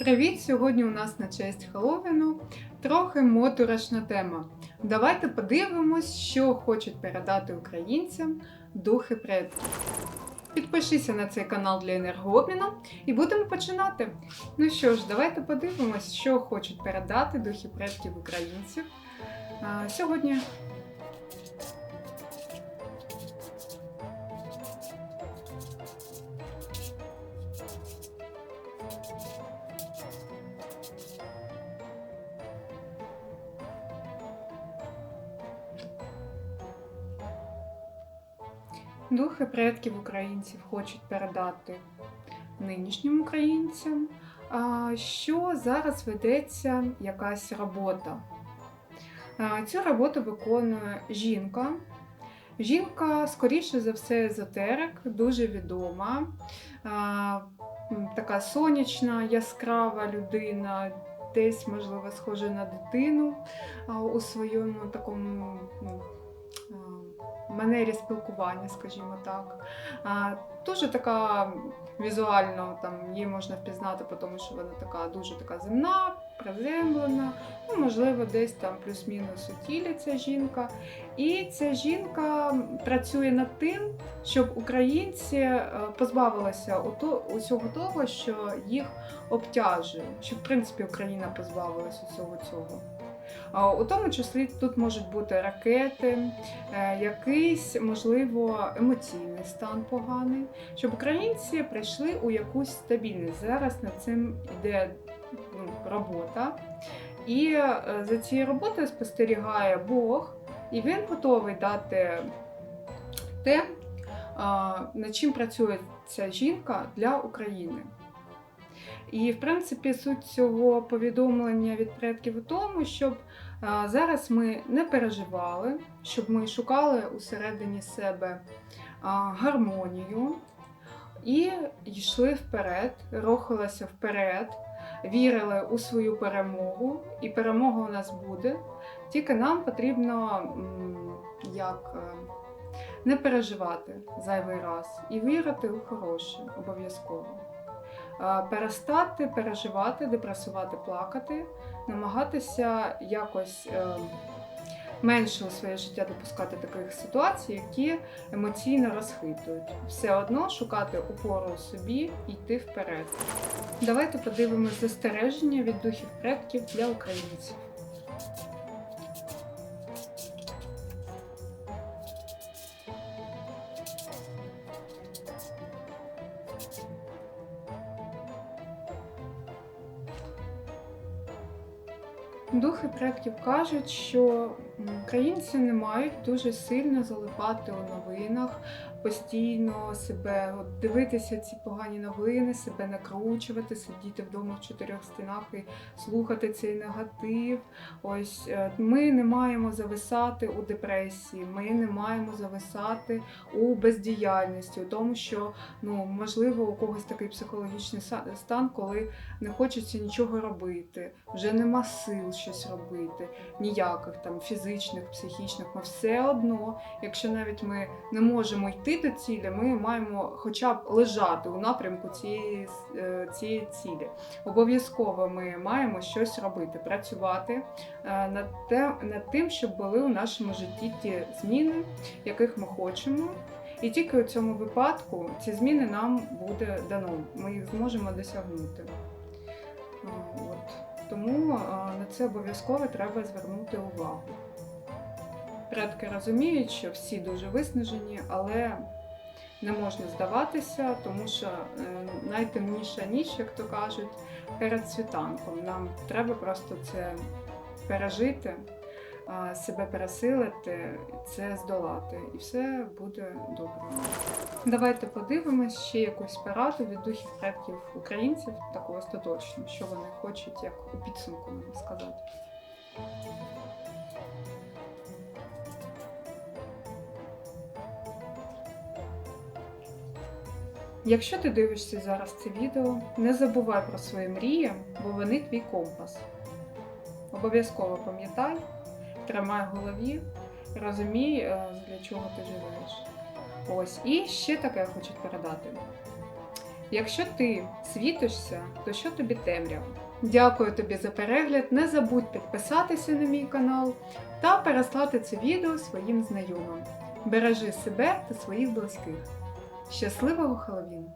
Привіт! Сьогодні у нас на честь Хеллоуіну трохи моторошна тема. Давайте подивимось, що хочуть передати українцям духи предків. Підпишися на цей канал для енергообміну і будемо починати. Ну що ж, давайте подивимось, що хочуть передати духи предків українців а, сьогодні. Духи предків українців хочуть передати нинішнім українцям, що зараз ведеться якась робота. Цю роботу виконує жінка. Жінка, скоріше за все, езотерик, дуже відома, така сонячна, яскрава людина, десь, можливо, схожа на дитину у своєму такому ну, манері спілкування, скажімо так. Дуже така візуально там її можна впізнати, тому що вона така дуже така земна, приземлена. Ну, можливо, десь там плюс-мінус у тілі ця жінка. І ця жінка працює над тим, щоб українці е, позбавилися усього того, що їх обтяжує, щоб в принципі Україна позбавилася усього цього. У тому числі тут можуть бути ракети, е, якийсь, можливо, емоційний стан поганий, щоб українці прийшли у якусь стабільність. Зараз над цим йде ну, робота. І е, за цією роботою спостерігає Бог, і він готовий дати те, над чим працює ця жінка для України. І, в принципі, суть цього повідомлення від предків у тому, щоб зараз ми не переживали, щоб ми шукали усередині себе гармонію і йшли вперед, рухалися вперед, вірили у свою перемогу, і перемога у нас буде. Тільки нам потрібно як е, не переживати зайвий раз і вірити у хороше обов'язково. Перестати переживати, депресувати, плакати, намагатися якось е, менше у своє життя допускати таких ситуацій, які емоційно розхитують. Все одно шукати опору у собі і йти вперед. Давайте подивимось застереження від духів предків для українців. Духи предків кажуть, що українці не мають дуже сильно залипати у новинах, постійно себе от, дивитися ці погані новини, себе накручувати, сидіти вдома в чотирьох стінах і слухати цей негатив. Ось е, ми не маємо зависати у депресії, ми не маємо зависати у бездіяльності, у тому, що ну можливо у когось такий психологічний стан, коли не хочеться нічого робити, вже нема сил щось робити, ніяких там фізичних, психічних. Ми все одно, якщо навіть ми не можемо йти до цілі, ми маємо хоча б лежати у напрямку цієї, е, цієї цілі. Обов'язково ми маємо щось робити, працювати е, над, те, над тим, щоб були у нашому житті ті зміни, яких ми хочемо. І тільки у цьому випадку ці зміни нам буде дано. Ми їх зможемо досягнути. От. Тому на це обов'язково треба звернути увагу. Предки розуміють, що всі дуже виснажені, але не можна здаватися, тому що е, найтемніша ніч, як то кажуть, перед світанком. Нам треба просто це пережити, себе пересилити, це здолати, і все буде добре. Давайте подивимось ще якусь пораду від духів предків українців, таку остаточну, що вони хочуть, як у підсумку нам сказати. Якщо ти дивишся зараз це відео, не забувай про свої мрії, бо вони твій компас. Обов'язково пам'ятай, тримай в голові, розумій, е, для чого ти живеш. Ось, і ще таке хочуть передати. Якщо ти світишся, то що тобі темрява? Дякую тобі за перегляд. Не забудь підписатися на мій канал та переслати це відео своїм знайомим. Бережи себе та своїх близьких. Щасливого Хеллоуіну!